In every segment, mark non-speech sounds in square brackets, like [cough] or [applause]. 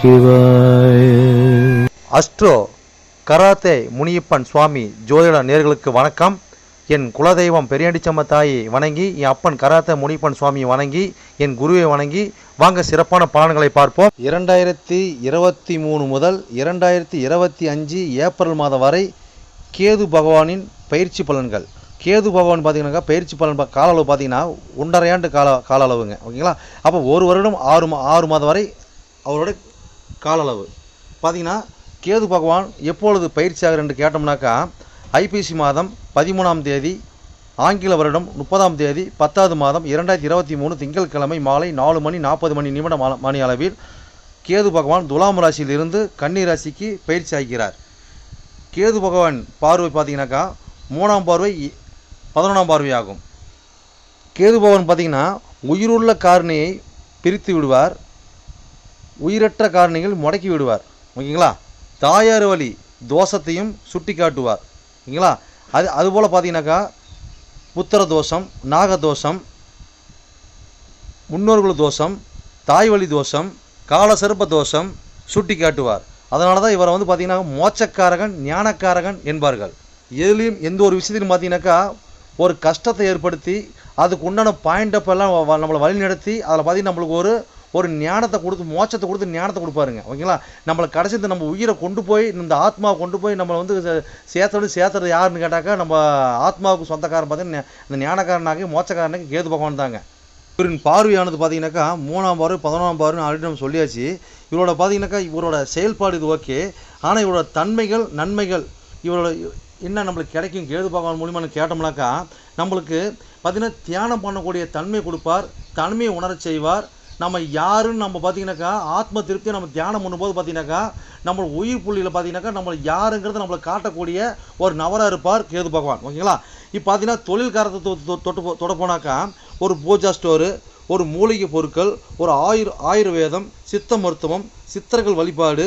சிவாய. Astro karate Muniyappan சுவாமி ஜோதிட நேர்களுக்கு வணக்கம். என் குலதெய்வம் பெரியாண்டிச்சம்ம தாயை வணங்கி என் அப்பன் கராத்தே முனியப்பன் சுவாமியை வணங்கி என் குருவை வணங்கி வாங்க சிறப்பான பலன்களை பார்ப்போம். இரண்டாயிரத்தி இருபத்தி மூணு முதல் இரண்டாயிரத்தி இருபத்தி அஞ்சு ஏப்ரல் மாதம் வரை கேது பகவானின் பயிற்சி பலன்கள். கேது பகவான் பார்த்தீங்கன்னாக்கா பயிற்சி பலன் கால அளவு பார்த்தீங்கன்னா ஒன்றரை ஆண்டு கால கால அளவுங்க ஓகேங்களா? அப்போ ஒரு வருடம் ஆறு மா ஆறு மாதம் வரை அவரோட கால அளவு பார்த்தீங்கன்னா கேது பகவான் எப்பொழுது பயிற்சி ஆகிறார் என்று கேட்டோம்னாக்கா ஐபிசி மாதம் பதிமூணாம் தேதி ஆங்கில வருடம் முப்பதாம் தேதி பத்தாவது மாதம் இரண்டாயிரத்தி இருபத்தி மூணு திங்கட்கிழமை மாலை நாலு மணி நாற்பது மணி நிமிட மா- மணி அளவில் கேது பகவான் துலாம் ராசியிலிருந்து கன்னி ராசிக்கு பயிற்சி ஆகிறார். கேது பகவான் பார்வை பார்த்தீங்கன்னாக்கா மூணாம் பார்வை இ- பதினொன்றாம் பார்வையாகும் கேது பகவான் பார்த்தீங்கன்னா உயிருள்ள காரணியை பிரித்து விடுவார். உயிரற்ற காரணிகள் முடக்கி விடுவார். ஓகேங்களா? தாயார் வழி தோஷத்தையும் சுட்டி காட்டுவார் ஓகேங்களா? அது அதுபோல் பார்த்தீங்கன்னாக்கா புத்திர தோஷம் நாக தோஷம் முன்னோர்கள் தோஷம் தாய் வழி தோஷம் காலசர்ப்ப தோஷம் சுட்டி காட்டுவார் அதனால தான் இவரை வந்து பார்த்தீங்கன்னா மோச்சக்காரகன் ஞானக்காரகன் என்பார்கள். எதுலேயும் எந்த ஒரு விஷயத்திலும் பார்த்தீங்கன்னாக்கா ஒரு கஷ்டத்தை ஏற்படுத்தி அதுக்கு உண்டான பாயிண்டப்பெல்லாம் வ- நம்மளை வழி நடத்தி அதில் பார்த்தீங்கன்னா நம்மளுக்கு ஒரு ஒரு ஞானத்தை கொடுத்து மோட்சத்தை கொடுத்து ஞானத்தை கொடுப்பாருங்க. ஓகேங்களா? நம்மளை கடைசி இந்த நம்ம உயிரை கொண்டு போய் இந்த ஆத்மாவை கொண்டு போய் நம்மளை வந்து சே- சேர்த்தோடு சேர்த்துறது யாருன்னு கேட்டாக்கா நம்ம ஆத்மாவுக்கு சொந்தக்காரன் பார்த்தீங்கன்னா இந்த ஞானக்காரனாகி மோட்சக்காரனாகி கேது பகவான் தாங்க. இவரின் பார்வையானது பார்த்தீங்கன்னாக்கா மூணாம் பார்வை பதினொன்றாம் பார்வை ஆல்ரெடி நம்ம சொல்லியாச்சு. இவரோட பார்த்தீங்கன்னாக்கா இவரோட செயல்பாடு இது ஓகே. ஆனால் இவரோட தன்மைகள் நன்மைகள் இவரோட என்ன நம்மளுக்கு கிடைக்கும் கேது பகவான் மூலியமாக கேட்டோம்னாக்கா நம்மளுக்கு பார்த்தீங்கன்னா தியானம் பண்ணக்கூடிய தன்மை கொடுப்பார் தன்மையை உணரச் செய்வார் நம்ம யாருன்னு நம்ம பார்த்தீங்கன்னாக்கா ஆத்ம திருப்தியை நம்ம தியானம் பண்ணும்போது பார்த்தீங்கன்னாக்கா நம்ம உயிர் புள்ளியில் பார்த்தீங்கன்னாக்கா நம்ம யாருங்கிறத நம்மளை காட்டக்கூடிய ஒரு நபராக இருப்பார் கேது பகவான். ஓகேங்களா? இப்போ பார்த்தீங்கன்னா தொழில்காரத்தை தொ- தொட்டு தொட போனாக்கா ஒரு பூஜா ஸ்டோரு ஒரு மூலிகை பொருட்கள் ஒரு ஆயுர் ஆயுர்வேதம் சித்த மருத்துவம் சித்தர்கள் வழிபாடு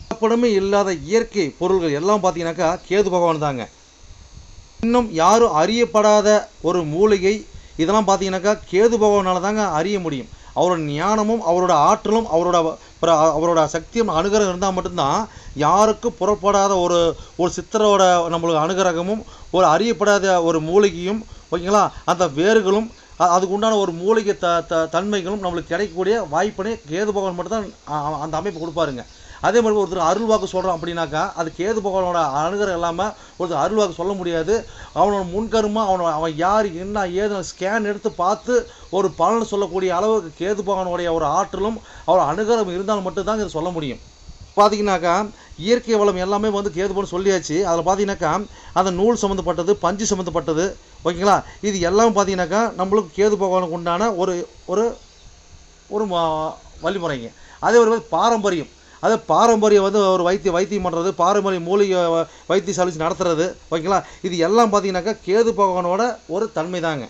கலப்படமே இல்லாத இயற்கை பொருள்கள் எல்லாம் பார்த்தீங்கன்னாக்கா கேது பகவான் தாங்க. இன்னும் யாரும் அறியப்படாத ஒரு மூலிகை இதெல்லாம் பார்த்தீங்கன்னாக்கா கேது பகவானால் தாங்க அறிய முடியும். அவரோட ஞானமும் அவரோட ஆற்றலும் அவரோட பிற- அவரோட சக்தியும் அனுகிரகம் இருந்தால் மட்டும்தான் யாருக்கும் புறப்படாத ஒரு ஒரு சித்தரோட நம்மளுக்கு அனுகிரகமும் ஒரு அறியப்படாத ஒரு மூலிகையும் ஓகேங்களா? அந்த வேர்களும் அதுக்கு உண்டான ஒரு மூலிகை த த தன்மைகளும் நம்மளுக்கு கிடைக்கக்கூடிய வாய்ப்பினை கேது பகவான் மட்டும்தான் அந்த அமைப்பு கொடுப்பாருங்க. அதே மாதிரி ஒருத்தர் அருள் வாக்கு சொல்கிறோம் அப்படின்னாக்கா அது கேது பகவானோட அனுகிரகம் இல்லாமல் ஒருத்தர் அருள் வாக்கு சொல்ல முடியாது. அவனோட முன்கருமா அவனோட அவன் யார் என்ன ஏதுன்னு ஸ்கேன் எடுத்து பார்த்து ஒரு பலன் சொல்லக்கூடிய அளவுக்கு கேது பகவானுடைய ஒரு ஆற்றலும் அவர் அணுகரம் இருந்தால் மட்டும்தான் இதை சொல்ல முடியும். பார்த்தீங்கன்னாக்கா இயற்கை வளம் எல்லாமே வந்து கேது பகவான் சொல்லியாச்சு. அதில் பார்த்தீங்கன்னாக்கா அந்த நூல் சம்மந்தப்பட்டது பஞ்சு சம்மந்தப்பட்டது ஓகேங்களா? இது எல்லாம் பார்த்தீங்கன்னாக்கா நம்மளுக்கு கேது பகவானுக்கு உண்டான ஒரு ஒரு ஒரு வழிமுறைங்க. அதே ஒரு மாதிரி பாரம்பரியம். அதே பாரம்பரியம் வந்து ஒரு வைத்திய வைத்தியம் பண்ணுறது பாரம்பரிய மூலிகை வைத்திய வைத்தியசாலை நடத்துறது. ஓகேங்களா? இது எல்லாம் பார்த்தீங்கன்னாக்கா கேது பகவானோட ஒரு தன்மை தாங்க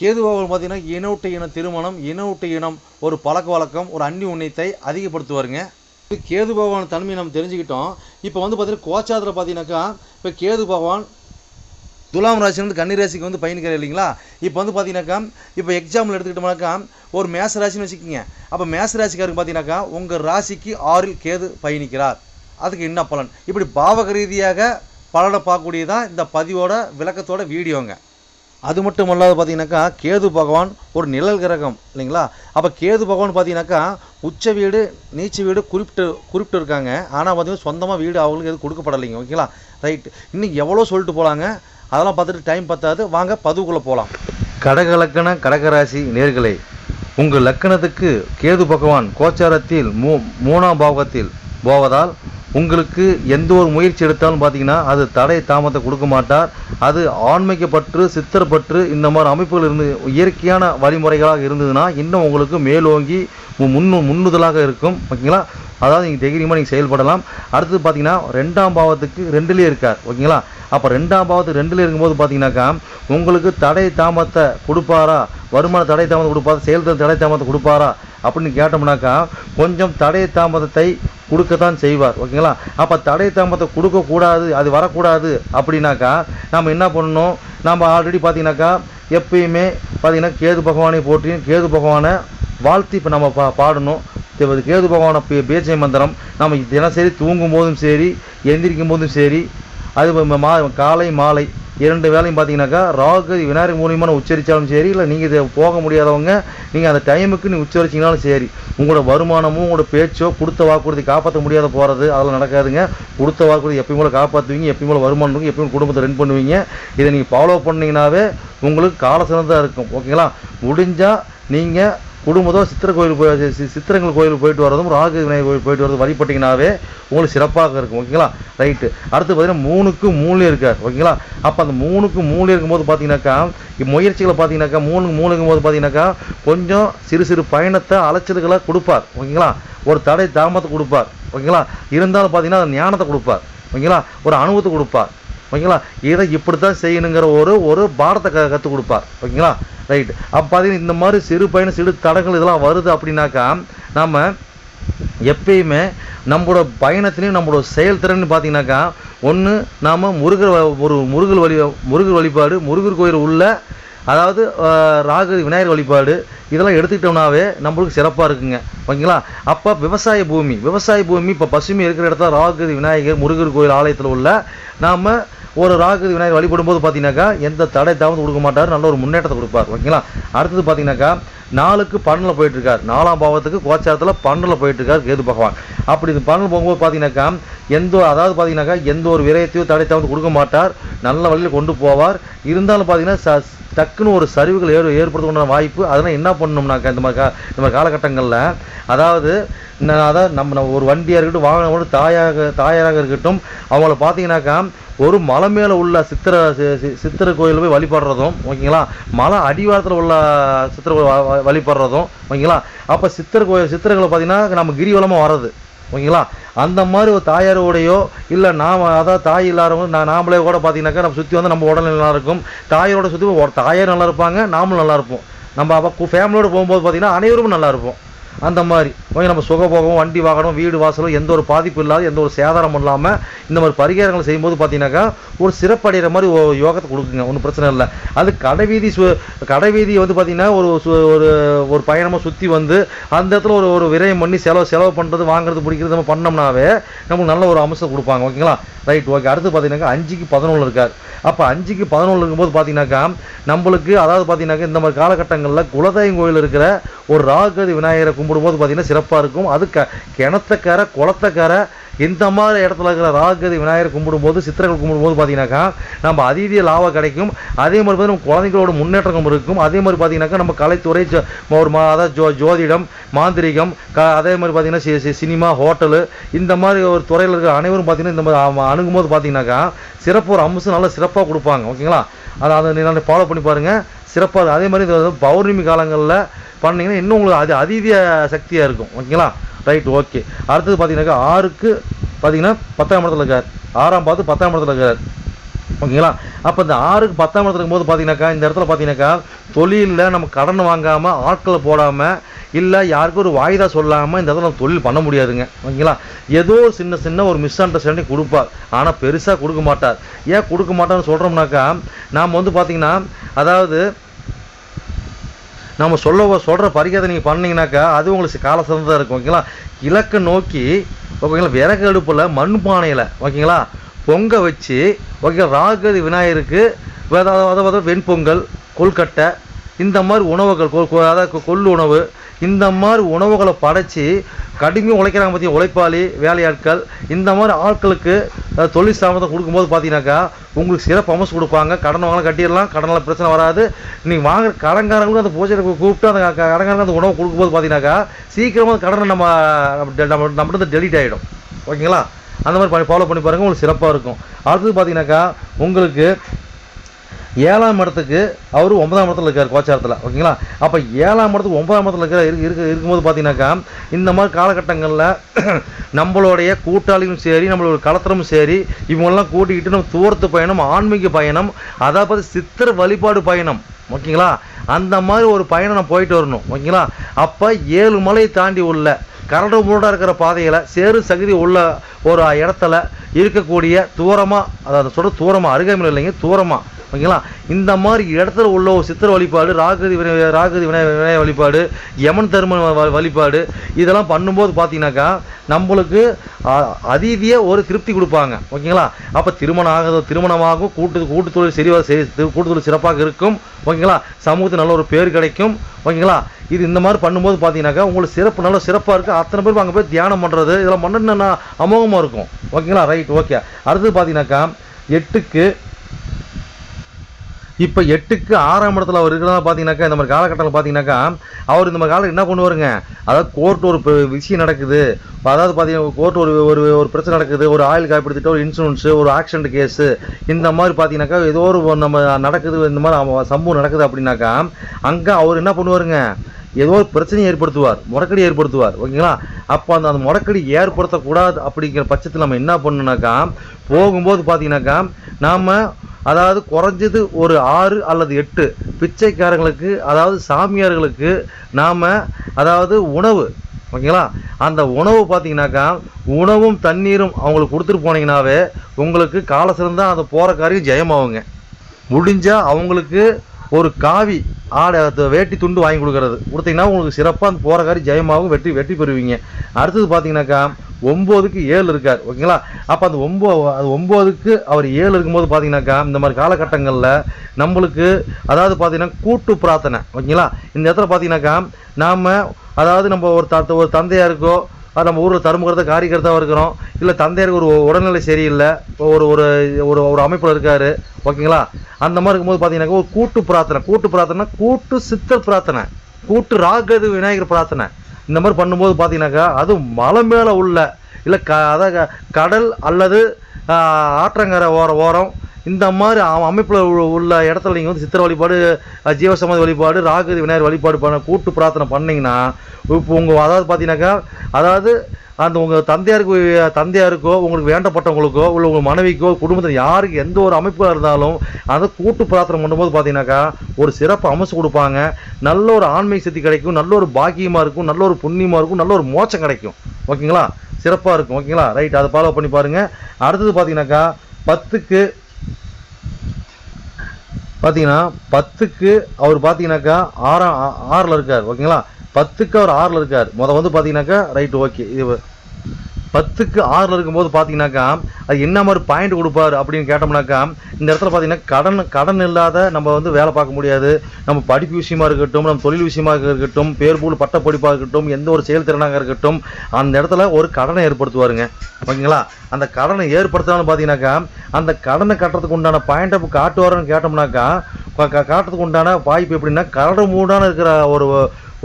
கேது பகவான் பார்த்தீங்கன்னா இனவுட்டு இன திருமணம் இனவுட்டு இனம் ஒரு பழக்க வழக்கம் ஒரு அந்நிய உண்ணியத்தை அதிகப்படுத்துவாருங்க. இப்போ கேது பகவான் தன்மையை நம்ம தெரிஞ்சுக்கிட்டோம். இப்போ வந்து பார்த்தீங்கன்னா கோச்சாரத்தில் பார்த்தீங்கன்னாக்கா இப்போ கேது பகவான் துலாம் ராசிலேருந்து கன்னி ராசிக்கு வந்து பயணிக்கிறார் இல்லைங்களா? இப்போ வந்து பார்த்தீங்கன்னாக்கா இப்போ எக்ஸாம்பிள் எடுத்துக்கிட்டோம்னாக்கா ஒரு மேச ராசின்னு வச்சுக்கோங்க. அப்போ மேச ராசிக்காருக்கு பார்த்தீங்கன்னாக்கா உங்கள் ராசிக்கு ஆறில் கேது பயணிக்கிறார். அதுக்கு என்ன பலன்? இப்படி பாவக ரீதியாக பலனை பார்க்கக்கூடியதான் இந்த பதிவோட விளக்கத்தோட வீடியோங்க. அது மட்டும் அல்லாது பார்த்தீங்கன்னாக்கா கேது பகவான் ஒரு நிழல் கிரகம் இல்லைங்களா? அப்போ கேது பகவான் பார்த்தீங்கன்னாக்கா உச்ச வீடு நீச்ச வீடு குறிப்பிட்டு குறிப்பிட்டு இருக்காங்க. ஆனால் பார்த்தீங்கன்னா சொந்தமாக வீடு அவங்களுக்கு எதுவும் கொடுக்கப்படலைங்க. ஓகேங்களா? ரைட். இன்னும் எவ்வளோ சொல்லிட்டு போகலாங்க அதெல்லாம் பார்த்துட்டு டைம் பத்தாது. வாங்க பதுவுக்குள்ளே போகலாம் கடக லக்கண கடகராசி நேர்களே உங்கள் லக்கணத்துக்கு கேது பகவான் கோச்சாரத்தில் மூ மூணாம் பாவகத்தில் போவதால் உங்களுக்கு எந்த ஒரு முயற்சி எடுத்தாலும் பார்த்தீங்கன்னா அது தடை தாமத்தை கொடுக்க மாட்டார். அது ஆண்மைக்கப்பற்று பற்று சித்தர் பற்று இந்த மாதிரி அமைப்புகள் இருந்து இயற்கையான வழிமுறைகளாக இருந்ததுன்னா இன்னும் உங்களுக்கு மேலோங்கி மு- முன்னு முன்னுதலாக இருக்கும். ஓகேங்களா? அதாவது நீங்கள் தைரியமாக நீங்கள் செயல்படலாம். அடுத்தது பார்த்தீங்கன்னா ரெண்டாம் பாவத்துக்கு ரெண்டுலேயே இருக்கார். ஓகேங்களா? அப்போ ரெண்டாம் பாவத்துக்கு ரெண்டில் இருக்கும்போது பார்த்தீங்கன்னாக்கா உங்களுக்கு தடை தாமத்தை கொடுப்பாரா? வருமான தடை தாமதம் கொடுப்பாரா? செயல்திறன் தடை தாமதத்தை கொடுப்பாரா? அப்படின்னு கேட்டோம்னாக்கா கொஞ்சம் தடை தாமதத்தை கொடுக்கத்தான் செய்வார். ஓகேங்களா? அப்போ தடை தாமதத்தை கொடுக்கக்கூடாது அது வரக்கூடாது அப்படின்னாக்கா நம்ம என்ன பண்ணணும்? நம்ம ஆல்ரெடி பார்த்தீங்கன்னாக்கா எப்பயுமே பார்த்தீங்கன்னா கேது பகவானை போற்றியும் கேது பகவானை வாழ்த்து இப்போ நம்ம பா பாடணும். கேது பகவானை பே- பேச்சை மந்திரம் நம்ம தினசரி தூங்கும் போதும் சரி எந்திரிக்கும் போதும் சரி அது மா காலை மாலை இரண்டு வேலையும் பார்த்தீங்கன்னாக்கா ராகு விநாயகர் மூலியமான உச்சரித்தாலும் சரி இல்லை நீங்கள் இதை போக முடியாதவங்க நீங்கள் அந்த டைமுக்கு நீ உச்சரிச்சிங்கனாலும் சரி உங்களோட வருமானமும் உங்களோட பேச்சோ கொடுத்த வாக்குறுதி காப்பாற்ற முடியாத போகிறது அதெல்லாம் நடக்காதுங்க. கொடுத்த வாக்குறுதி எப்பயும் போல காப்பாற்றுவீங்க எப்பயும் போல வருமானம் இருக்கும் எப்பயும் குடும்பத்தை ரன் பண்ணுவீங்க. இதை நீங்கள் ஃபாலோ பண்ணீங்கன்னாவே உங்களுக்கு கால சிறந்ததாக இருக்கும். ஓகேங்களா முடிஞ்சால் நீங்கள் குடும்பத்தோட சித்திர கோயில் போய் சித்திரங்கள் கோயில் போயிட்டு வரதும் ராகு விநாயகர் கோயில் போயிட்டு வரதும் வழிபட்டிங்கனாவே உங்களுக்கு சிறப்பாக இருக்கும் ஓகேங்களா? ரைட்டு அடுத்து பார்த்தீங்கன்னா மூணுக்கு மூணு இருக்கார் ஓகேங்களா? அப்போ அந்த மூணுக்கு மூணு இருக்கும்போது பார்த்தீங்கன்னாக்கா முயற்சிகளை பார்த்தீங்கன்னாக்கா மூணுக்கு மூணு இருக்கும்போது பார்த்தீங்கன்னாக்கா கொஞ்சம் சிறு சிறு பயணத்தை அலைச்சல்களை கொடுப்பார் ஓகேங்களா? ஒரு தடை தாமத்தை கொடுப்பார் ஓகேங்களா? இருந்தாலும் பார்த்தீங்கன்னா அந்த ஞானத்தை கொடுப்பார் ஓகேங்களா? ஒரு அனுபவத்தை கொடுப்பார். ஓகேங்களா? இதை இப்படி தான் செய்யணுங்கிற ஒரு ஒரு பாடத்தை க கற்றுக் கொடுப்பார். ஓகேங்களா? ரைட் அப்போ பார்த்தீங்கன்னா இந்த மாதிரி சிறு பயணம் சிறு தடங்கள் இதெல்லாம் வருது அப்படின்னாக்கா நம்ம எப்பயுமே நம்மளோட பயணத்துலேயும் நம்மளோட செயல்திறன் பார்த்தீங்கன்னாக்கா ஒன்று நாம் முருகர் ஒரு முருகர் வழி முருகர் வழிபாடு முருகர் கோயில் உள்ள அதாவது ராகு விநாயகர் வழிபாடு இதெல்லாம் எடுத்துக்கிட்டோம்னாவே நம்மளுக்கு சிறப்பாக இருக்குங்க. ஓகேங்களா? அப்போ விவசாய பூமி விவசாய பூமி இப்போ பசுமை இருக்கிற இடத்துல ராகு விநாயகர் முருகர் கோயில் ஆலயத்தில் உள்ள நாம் ஒரு ராகு விநாயகர் வழிபடும் போது பார்த்தீங்கன்னாக்கா எந்த தடை தாமதம் கொடுக்க மாட்டார். நல்ல ஒரு முன்னேற்றத்தை கொடுப்பார். ஓகேங்களா? அடுத்தது பார்த்தீங்கன்னாக்கா நாலுக்கு பன்னெண்டில் போயிட்டுருக்கார். நாலாம் பாவத்துக்கு கோச்சாரத்தில் பன்னெண்டில் போயிட்டுருக்கார் கேது பகவான். அப்படி இது பன்னெண்டு போகும்போது பார்த்தீங்கன்னாக்கா எந்த ஒரு- அதாவது பார்த்தீங்கன்னாக்கா எந்த ஒரு விரயத்தையும் தடை தாமதம் கொடுக்க மாட்டார். நல்ல வழியில் கொண்டு போவார். இருந்தாலும் பார்த்தீங்கன்னா ச டக்குன்னு ஒரு சரிவுகள் ஏற் ஏற்படுத்தக்கூடிய வாய்ப்பு அதெல்லாம் என்ன பண்ணணும்னாக்கா இந்த மாதிரி கா இந்த மாதிரி காலகட்டங்களில் அதாவது நான் அதாவது நம்ம நம்ம ஒரு வண்டியாக இருக்கட்டும் வாகனம் கூட தாயாக தாயாராக இருக்கட்டும் அவங்கள பார்த்தீங்கன்னாக்கா ஒரு மலை மேலே உள்ள சித்திர சித்திர கோயில் போய் வழிபடுறதும் ஓகேங்களா? மலை அடிவாரத்தில் உள்ள சித்திர கோயில் வ- வழிபடுறதும் ஓகேங்களா? அப்போ சித்திர கோயில் சித்திரங்களை பார்த்தீங்கன்னா நம்ம கிரிவலமாக வர்றது. ஓகேங்களா? அந்த மாதிரி ஒரு தாயாரோடையோ இல்லை நாம் அதாவது தாய் இல்லாதவங்க நான் நாமளே கூட பார்த்தீங்கன்னாக்கா நம்ம சுற்றி வந்து நம்ம உடல் நல்லா இருக்கும் சுற்றி ஒரு தாயார் நல்லா இருப்பாங்க நாமளும் நல்லா இருப்போம். நம்ம அப்போ ஃபேமிலியோட போகும்போது பார்த்தீங்கன்னா அனைவரும் நல்லா இருப்போம். அந்த மாதிரி. நம்ம சுகபோகம் வண்டி வாகனம் வீடு வாசலும் எந்த ஒரு பாதிப்பு இல்லாத எந்த ஒரு சேதாரம் இல்லாமல் இந்த மாதிரி பரிகாரங்கள் செய்யும்போது பார்த்தீங்கன்னாக்கா ஒரு சிறப்படைகிற மாதிரி யோகத்தை கொடுக்குங்க. ஒன்றும் பிரச்சனை இல்லை. அது கடைவீதி சு கடைவீதி வந்து பார்த்தீங்கன்னா ஒரு சு- ஒரு ஒரு பயணமாக சுற்றி வந்து அந்த இடத்துல ஒரு ஒரு விரயம் பண்ணி செலவு செலவு பண்ணுறது வாங்குறது பிடிக்கிறது நம்ம பண்ணோம்னாவே நமக்கு நல்ல ஒரு அம்சம் கொடுப்பாங்க. ஓகேங்களா ரைட் ஓகே அடுத்து பார்த்தீங்கன்னாக்கா அஞ்சுக்கு பதினொன்று இருக்கார். அப்போ அஞ்சுக்கு பதினொன்று இருக்கும்போது பார்த்தீங்கன்னாக்கா நம்மளுக்கு அதாவது பார்த்தீங்கன்னாக்கா இந்த மாதிரி காலகட்டங்களில் குலதெய்வம் கோயில் இருக்கிற ஒரு ராகுகதி விநாயகரை கும்பிடும்போது பார்த்தீங்கன்னா சிறப்பாக இருக்கும். அது க கிணத்தக்கரை குளத்தக்கரை இந்த மாதிரி இடத்துல இருக்கிற ராகதி விநாயகர் கும்பிடும்போது சித்திரங்கள் கும்பிடும்போது பார்த்தீங்கன்னாக்கா நம்ம அதீதிய லாபம் கிடைக்கும். அதே மாதிரி வந்து நம்ம குழந்தைங்களோட முன்னேற்றம் இருக்கும். அதே மாதிரி பார்த்தீங்கன்னாக்கா நம்ம கலைத்துறை ஜோ ஒரு மா அதாவது ஜோ ஜோதிடம் மாந்திரிகம் க அதே மாதிரி பார்த்தீங்கன்னா சி- சினிமா ஹோட்டலு இந்த மாதிரி ஒரு துறையில் இருக்கிற அனைவரும் பார்த்தீங்கன்னா இந்த மாதிரி அணுகும் அணுகும்போது பார்த்தீங்கன்னாக்கா சிறப்பு ஒரு அம்சம் நல்லா சிறப்பாக கொடுப்பாங்க. ஓகேங்களா? அதை அதை நீங்கள் ஃபாலோ பண்ணி பாருங்கள் சிறப்பாக அதே மாதிரி இந்த பௌர்ணமி காலங்களில் பண்ணீங்கன்னா இன்னும் உங்களுக்கு அது அதீதிய சக்தியாக இருக்கும். ஓகேங்களா? Right okay. அடுத்தது பார்த்தீங்கன்னாக்கா ஆறுக்கு பார்த்தீங்கன்னா பத்தாம் இடத்துல இருக்கார். ஆறாம் பார்த்து பத்தாம் இடத்துல இருக்கார். ஓகேங்களா? அப்போ இந்த ஆறுக்கு பத்தாம் இடத்துல இருக்கும்போது பார்த்தீங்கன்னாக்கா இந்த இடத்துல பார்த்தீங்கன்னாக்கா தொழிலில் நம்ம கடன் வாங்காமல் ஆட்களை போடாமல் இல்லை யாருக்கும் ஒரு வாய்தா சொல்லாமல் இந்த இடத்துல நம்ம தொழில் பண்ண முடியாதுங்க. ஓகேங்களா? ஏதோ ஒரு சின்ன சின்ன ஒரு மிஸ் அண்டர்ஸ்டாண்டிங் கொடுப்பார். ஆனால் பெருசாக கொடுக்க மாட்டார். ஏன் கொடுக்க மாட்டார்னு சொல்கிறோம்னாக்கா நாம் வந்து பார்த்தீங்கன்னா அதாவது நம்ம சொல்ல சொல்கிற பரிகாரத்தை நீங்கள் பண்ணிங்கனாக்கா அது உங்களுக்கு கால சிறந்ததாக இருக்கும் ஓகேங்களா? இலக்கை நோக்கி ஓகேங்களா விறகு அடுப்பில் மண் பானையில் ஓகேங்களா? பொங்க வச்சு ஓகே ராகதி விநாயகருக்கு அதாவது வெண்பொங்கல் கொல்கட்டை இந்த மாதிரி உணவுகள் கொ- அதாவது கொ- கொள்ளு உணவு இந்த மாதிரி உணவுகளை படைச்சி கடுமையாக உழைக்கிறாங்க பார்த்தீங்கன்னா உழைப்பாளி வேலையாட்கள். இந்த மாதிரி ஆட்களுக்கு தொழில் சாமத்தை கொடுக்கும்போது பார்த்தீங்கன்னாக்கா உங்களுக்கு சிறப்பு அமைச்சு கொடுப்பாங்க. கடன் வாங்கலாம் கட்டிடலாம் கடனில் பிரச்சனை வராது. நீங்கள் வாங்குற கடன்காரங்களுக்கும் அந்த பூஜை கூப்பிட்டு அந்த கடன்காரங்க அந்த உணவு கொடுக்கும்போது பார்த்தீங்கன்னாக்கா சீக்கிரமாக கடனை நம்ம நம்ம நம்மகிட்ட டெலிட் ஆகிடும் ஓகேங்களா? அந்த மாதிரி ஃபாலோ பண்ணி பாருங்கள் உங்களுக்கு சிறப்பாக இருக்கும். அடுத்தது பார்த்தீங்கன்னாக்கா உங்களுக்கு ஏழாம் இடத்துக்கு அவர் ஒன்பதாம் இடத்துல இருக்கார் கோச்சாரத்தில் ஓகேங்களா? அப்போ ஏழாம் இடத்துக்கு ஒன்பதாம் இடத்துல இருக்கிற இருக்கு இருக்கு இருக்கும்போது பார்த்தீங்கன்னாக்கா இந்த மாதிரி காலகட்டங்களில் [clears throat] நம்மளுடைய கூட்டாளியும் சரி நம்மளோட கலத்திரமும் சரி இவங்கெல்லாம் கூட்டிக்கிட்டு நம்ம தூரத்து பயணம் ஆன்மீக பயணம் அதாவது சித்திர வழிபாடு பயணம் ஓகேங்களா? அந்த மாதிரி ஒரு பயணம் நம்ம போயிட்டு வரணும் ஓகேங்களா? அப்போ ஏழு மலையை தாண்டி உள்ள கரடு முரடாக இருக்கிற பாதையில் சேறு சகுதி உள்ள ஒரு இடத்துல இருக்கக்கூடிய தூரமாக அதாவது சொல்கிற தூரமாக அருகாமையில் இல்லைங்க தூரமாக ஓகேங்களா? இந்த மாதிரி இடத்துல உள்ள ஒரு சித்திர வழிபாடு ராகதி வினை ராகதி விநாய விநாயக வழிபாடு யமன் தர்ம வ- வழிபாடு இதெல்லாம் பண்ணும்போது பார்த்தீங்கன்னாக்கா நம்மளுக்கு அ- அதீதிய ஒரு திருப்தி கொடுப்பாங்க ஓகேங்களா? அப்போ திருமணம் ஆக திருமணமாகும் கூட்டு கூட்டு தொழில் சரிவா செய் கூட்டு தொழில் சிறப்பாக இருக்கும் ஓகேங்களா? சமூகத்துக்கு நல்ல ஒரு பேர் கிடைக்கும் ஓகேங்களா? இது இந்த மாதிரி பண்ணும்போது பார்த்தீங்கன்னாக்கா உங்களுக்கு சிறப்பு நல்ல சிறப்பாக இருக்குது அத்தனை பேரும் அங்கே போய் தியானம் பண்ணுறது இதெல்லாம் பண்ணுன்னா அமோகமாக இருக்கும். ஓகேங்களா? ரைட் ஓகே அடுத்தது பார்த்தீங்கன்னாக்கா எட்டுக்கு இப்போ எட்டுக்கு ஆறாம் இடத்துல அவர் இருக்கிறதா பார்த்தீங்கன்னாக்கா இந்த மாதிரி காலகட்டத்தில் பார்த்தீங்கன்னாக்கா அவர் இந்த மாதிரி காலம் என்ன பண்ணுவாருங்க அதாவது கோர்ட் ஒரு விஷயம் நடக்குது. அதாவது பார்த்தீங்கன்னா கோர்ட் ஒரு ஒரு ஒரு பிரச்சனை நடக்குது. ஒரு ஆயில் காய்ப்படுத்திட்டு ஒரு இன்சூரன்ஸு ஒரு ஆக்சிடென்ட் கேஸு இந்த மாதிரி பார்த்தீங்கன்னாக்கா ஏதோ ஒரு நம்ம நடக்குது இந்த மாதிரி சம்பவம் நடக்குது அப்படின்னாக்கா அங்கே அவர் என்ன பண்ணுவாருங்க? ஏதோ ஒரு பிரச்சனையை ஏற்படுத்துவார் முடக்கடி ஏற்படுத்துவார் ஓகேங்களா? அப்போ அந்த அந்த முடக்கடி ஏற்படுத்தக்கூடாது அப்படிங்கிற பட்சத்தில் நம்ம என்ன பண்ணணும்னாக்கா போகும்போது பார்த்தீங்கன்னாக்கா நாம் அதாவது குறைஞ்சது ஒரு ஆறு அல்லது எட்டு பிச்சைக்காரங்களுக்கு அதாவது சாமியார்களுக்கு நாம் அதாவது உணவு ஓகேங்களா? அந்த உணவு பார்த்தீங்கன்னாக்கா உணவும் தண்ணீரும் அவங்களுக்கு கொடுத்துட்டு போனீங்கன்னாவே உங்களுக்கு கால சிறந்தா அந்த போகிற காரியம் ஜெயமாகுங்க. முடிஞ்சால் அவங்களுக்கு ஒரு காவி ஆடை வேட்டி துண்டு வாங்கி கொடுக்கறது. கொடுத்தீங்கன்னா உங்களுக்கு சிறப்பாக அந்த போகிற காரியம் ஜெயமாகும் வெற்றி வெற்றி பெறுவீங்க. அடுத்தது பார்த்தீங்கன்னாக்கா ஒம்போதுக்கு ஏழு இருக்கார். ஓகேங்களா? அப்போ அந்த ஒம்போ அது ஒம்போதுக்கு அவர் ஏழு இருக்கும்போது பார்த்தீங்கன்னாக்கா இந்த மாதிரி காலகட்டங்களில் நம்மளுக்கு அதாவது பார்த்தீங்கன்னா கூட்டு பிரார்த்தனை. ஓகேங்களா? இந்த இடத்துல பார்த்தீங்கன்னாக்கா நாம் அதாவது நம்ம ஒரு த ஒரு தந்தையாருக்கோ அது நம்ம ஊரில் தருமுகிறத காரிக்கிறதாக இருக்கிறோம். இல்லை தந்தையருக்கு ஒரு உடல்நிலை சரியில்லை. ஒரு ஒரு ஒரு ஒரு அமைப்பில் இருக்கார். ஓகேங்களா? அந்த மாதிரி இருக்கும்போது பார்த்தீங்கன்னாக்கா ஒரு கூட்டு பிரார்த்தனை. கூட்டு பிரார்த்தனை கூட்டு சித்தர் பிரார்த்தனை. கூட்டு ராகது விநாயகர் பிரார்த்தனை. இந்த மாதிரி பண்ணும்போது பார்த்தீங்கன்னாக்கா அதுவும் மலை மேலே உள்ள இல்லை க அதாவது கடல் அல்லது ஆற்றங்கரை ஓர ஓரம் இந்த மாதிரி அமைப்பில் உள்ள இடத்துல நீங்கள் வந்து சித்திர வழிபாடு ஜீவசமாதி வழிபாடு ராகுதி விநாயகர் வழிபாடு பண்ண கூட்டு பிரார்த்தனை பண்ணிங்கன்னா இப்போ உங்கள் அதாவது பார்த்தீங்கன்னாக்கா அதாவது அந்த உங்கள் தந்தையாருக்கு தந்தையாருக்கோ உங்களுக்கு வேண்டப்பட்டவங்களுக்கோ இல்லை உங்கள் மனைவிக்கோ குடும்பத்தில் யாருக்கு எந்த ஒரு அமைப்பாக இருந்தாலும் அதை கூட்டு பிரார்த்தனை பண்ணும்போது பார்த்தீங்கன்னாக்கா ஒரு சிறப்பு அமைச்சு கொடுப்பாங்க. நல்ல ஒரு ஆன்மீக சக்தி கிடைக்கும் நல்ல ஒரு பாக்கியமாக இருக்கும் நல்ல ஒரு புண்ணியமாக இருக்கும் நல்ல ஒரு மோச்சம் கிடைக்கும். ஓகேங்களா? சிறப்பாக இருக்கும். ஓகேங்களா? ரைட். அதை ஃபாலோ பண்ணி பாருங்கள் அடுத்தது பார்த்தீங்கன்னாக்கா பத்துக்கு பார்த்தீங்கன்னா பத்துக்கு அவர் பார்த்தீங்கன்னாக்கா ஆறாம் ஆ- ஆறில் இருக்கார் ஓகேங்களா? பத்துக்கு அவர் ஆறில் இருக்கார். மொதல் வந்து பார்த்தீங்கன்னாக்கா ரைட் ஓகே இது பத்துக்கு ஆறில் இருக்கும்போது பார்த்தீங்கன்னாக்கா அது என்ன மாதிரி பாயிண்ட் கொடுப்பாரு அப்படின்னு கேட்டோம்னாக்கா இந்த இடத்துல பார்த்தீங்கன்னா கடன் கடன் இல்லாத நம்ம வந்து வேலை பார்க்க முடியாது. நம்ம படிப்பு விஷயமா இருக்கட்டும் நம்ம தொழில் விஷயமா இருக்கட்டும் பேர் போல் பட்ட படிப்பாக இருக்கட்டும் எந்த ஒரு செயல்திறனாக இருக்கட்டும் அந்த இடத்துல ஒரு கடனை ஏற்படுத்துவாருங்க. ஓகேங்களா? அந்த கடனை ஏற்படுத்தினாலும் பார்த்தீங்கன்னாக்கா அந்த கடனை கட்டுறதுக்கு உண்டான பாயிண்டை காட்டுவாருன்னு கேட்டோம்னாக்கா காட்டுறதுக்கு உண்டான வாய்ப்பு எப்படின்னா கரடு மூடான இருக்கிற ஒரு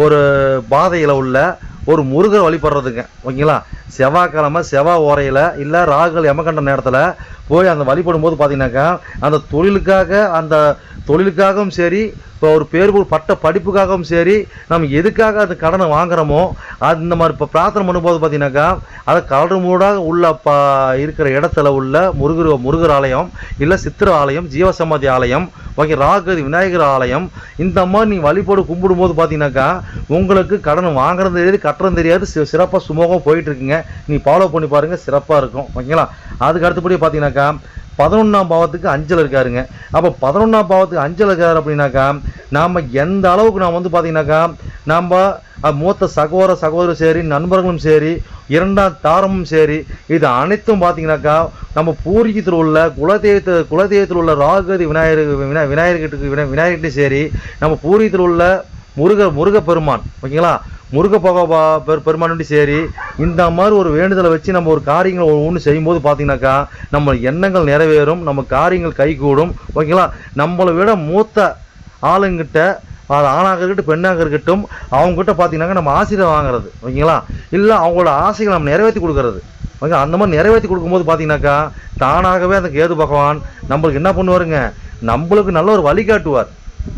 ஒரு பாதையில் உள்ள ஒரு முருகர் வழிபடுறதுங்க ஓகேங்களா? செவ்வாய்க்கிழமை செவ்வாய் ஓரையில் இல்லை ராகுகள் எமகண்ட நேரத்தில் போய் அந்த வழிபடும் போது பார்த்தீங்கன்னாக்கா அந்த தொழிலுக்காக அந்த தொழிலுக்காகவும் சரி இப்போ ஒரு பேர் பட்ட படிப்புக்காகவும் சரி நம்ம எதுக்காக அந்த கடனை வாங்குறோமோ அது இந்த மாதிரி இப்போ பிரார்த்தனை பண்ணும்போது பார்த்தீங்கன்னாக்கா அதை கடல் மூடாக உள்ள ப இருக்கிற இடத்துல உள்ள முருகர் முருகர் ஆலயம் இல்லை சித்திர ஆலயம் ஜீவசமாதி ஆலயம் ஓகே ராகதி விநாயகர் ஆலயம். இந்த மாதிரி நீங்கள் வழிபாடு கும்பிடும்போது பார்த்தீங்கன்னாக்கா உங்களுக்கு கடன் வாங்குறது தெரியாது கட்டுறது தெரியாது. சிறப்பாக சுமூகமாக போயிட்டு இருக்குங்க. நீ ஃபாலோ பண்ணி பாருங்க சிறப்பாக இருக்கும். ஓகேங்களா? அதுக்கு அடுத்தபடி பார்த்தீங்கன்னாக்கா பதினொன்றாம் பாவத்துக்கு அஞ்சல் இருக்காருங்க. அப்போ பதினொன்றாம் பாவத்துக்கு அஞ்சல் இருக்காரு அப்படின்னாக்கா நாம் எந்த அளவுக்கு நாம் வந்து பார்த்தீங்கன்னாக்கா நாம் மூத்த சகோதர சகோதரரும் சரி நண்பர்களும் சரி இரண்டாம் தாரமும் சரி இது அனைத்தும் பார்த்தீங்கன்னாக்கா நம்ம பூர்வீகத்தில் உள்ள குலதெய்வத்தை குலதெய்வத்தில் உள்ள ராகுதி விநாயகர் வினா விநாயகர்கிட்ட வினா விநாயகர்கிட்ட சரி நம்ம பூர்வீகத்தில் உள்ள முருக முருக பெருமான் ஓகேங்களா? முருக பகவா பெரு பெருமானும் சரி இந்த மாதிரி ஒரு வேண்டுதலை வச்சு நம்ம ஒரு காரியங்களை ஒன்று செய்யும்போது பார்த்தீங்கன்னாக்கா நம்ம எண்ணங்கள் நிறைவேறும் நம்ம காரியங்கள் கைகூடும். ஓகேங்களா? நம்மளை விட மூத்த ஆளுங்கிட்ட அது ஆணாக இருக்கட்டும் பெண்ணாக இருக்கட்டும் அவங்ககிட்ட பார்த்தீங்கன்னாக்கா நம்ம ஆசீர்வாதம் வாங்குறது. ஓகேங்களா? இல்லை அவங்களோட ஆசைகளை நம்ம நிறைவேற்றி கொடுக்கறது. ஓகே அந்த மாதிரி நிறைவேற்றி கொடுக்கும்போது பார்த்தீங்கன்னாக்கா தானாகவே அந்த கேது பகவான் நம்மளுக்கு என்ன பண்ணுவாருங்க? நம்மளுக்கு நல்ல ஒரு வழிகாட்டுவார்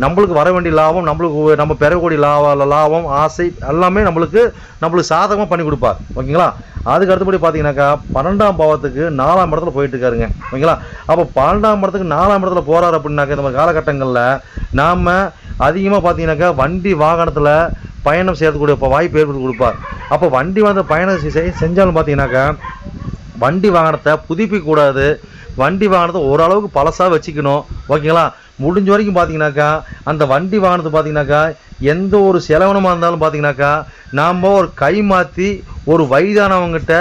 நம்மளுக்கு வர வேண்டிய லாபம் நம்மளுக்கு நம்ம பெறக்கூடிய லாபம் லாபம் ஆசை எல்லாமே நம்மளுக்கு நம்மளுக்கு சாதகமாக பண்ணி கொடுப்பார். ஓகேங்களா? அதுக்கு அடுத்தபடி பார்த்தீங்கன்னாக்கா பன்னெண்டாம் பாவத்துக்கு நாலாம் இடத்துல போயிட்டு இருக்காருங்க ஓகேங்களா? அப்போ பன்னெண்டாம் இடத்துக்கு நாலாம் இடத்துல போறாரு அப்படின்னாக்கா இந்த மாதிரி காலகட்டங்களில் நாம் அதிகமாக பார்த்தீங்கன்னாக்கா வண்டி வாகனத்தில் பயணம் செய்யறதுக்கூடிய இப்போ வாய்ப்பு ஏற்படுத்தி கொடுப்பார். அப்போ வண்டி வந்து பயணம் செய்~ செஞ்சாலும் பார்த்தீங்கன்னாக்கா வண்டி வாகனத்தை புதுப்பிக்கக்கூடாது. வண்டி வாகனத்தை ஓரளவுக்கு பழசாக வச்சுக்கணும். ஓகேங்களா? முடிஞ்ச வரைக்கும் பார்த்தீங்கன்னாக்கா அந்த வண்டி வாகனத்தை பார்த்தீங்கன்னாக்கா எந்த ஒரு செலவனமாக இருந்தாலும் பார்த்தீங்கன்னாக்கா நாம் ஒரு கை மாற்றி ஒரு வயதானவங்ககிட்ட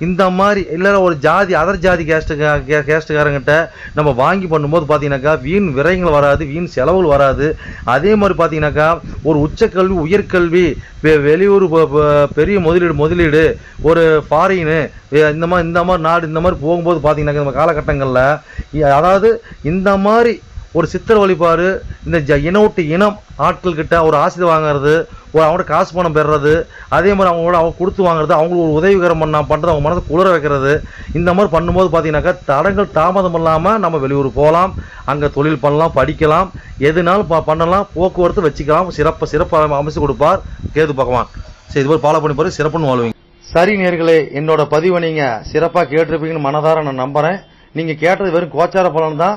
இந்த மாதிரி இல்லை ஒரு ஜாதி அதர் ஜாதி கேஸ்ட்டு கேஸ்ட்டுக்காரங்கிட்ட நம்ம வாங்கி பண்ணும்போது பார்த்தீங்கன்னாக்கா வீண் விரயங்கள் வராது வீண் செலவுகள் வராது. அதே மாதிரி பார்த்தீங்கன்னாக்கா ஒரு உச்சக்கல்வி உயர்கல்வி வெளியூர் பெரிய முதலீடு முதலீடு ஒரு ஃபாரினு இந்த மாதிரி இந்த மாதிரி நாடு இந்த மாதிரி போகும்போது பார்த்தீங்கன்னாக்கா நம்ம காலகட்டங்களில் அதாவது இந்த மாதிரி ஒரு சித்தர் வழிபாடு இந்த ஜ இனவுட்டு இனம் ஆட்கள்கிட்ட ஒரு ஆசிரியர் வாங்குறது ஒரு அவங்கள்ட்ட காசு பணம் பெறுறது அதே மாதிரி அவங்களோட அவங்க கொடுத்து வாங்குறது அவங்களுக்கு ஒரு உதவிகரம் பண்ண பண்ணுறது அவங்க மனதை குளிர வைக்கிறது. இந்த மாதிரி பண்ணும்போது பார்த்தீங்கன்னாக்கா தடங்கள் தாமதம் இல்லாமல் நம்ம வெளியூர் போகலாம் அங்கே தொழில் பண்ணலாம் படிக்கலாம் எதுனாலும் ப பண்ணலாம் போக்குவரத்து வச்சுக்கலாம் சிறப்பாக சிறப்பாக அமைச்சு கொடுப்பார் கேது பகவான். சரி இது மாதிரி ஃபாலோ பண்ணி பாரு சிறப்புன்னு வாழ்வீங்க. சரி நேர்களே என்னோட பதிவை நீங்கள் சிறப்பாக கேட்டிருப்பீங்கன்னு மனதார நான் நம்புகிறேன் நீங்கள் கேட்டது வெறும் கோச்சார பலன் தான்.